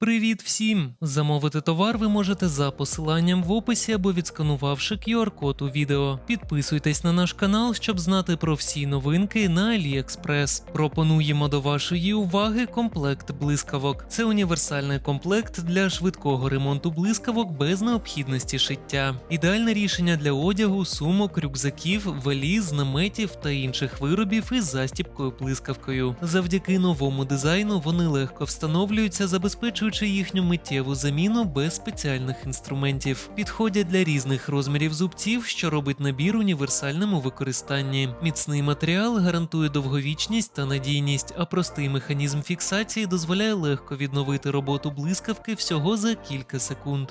Привіт всім! Замовити товар ви можете за посиланням в описі або відсканувавши QR-код у відео. Підписуйтесь на наш канал, щоб знати про всі новинки на AliExpress. Пропонуємо до вашої уваги комплект блискавок. Це універсальний комплект для швидкого ремонту блискавок без необхідності шиття. Ідеальне рішення для одягу, сумок, рюкзаків, валіз, наметів та інших виробів із застіпкою блискавкою. Завдяки новому дизайну вони легко встановлюються, забезпечуючи їхню миттєву заміну без спеціальних інструментів. Підходять для різних розмірів зубців, що робить набір універсальним у використанні. Міцний матеріал гарантує довговічність та надійність, а простий механізм фіксації дозволяє легко відновити роботу блискавки всього за кілька секунд.